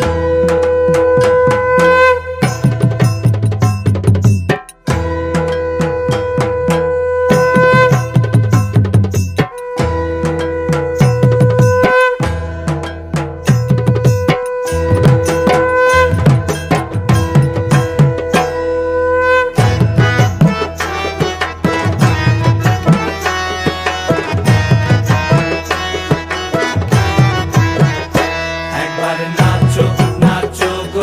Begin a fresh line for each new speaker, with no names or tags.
Thank you. Nacho nacho go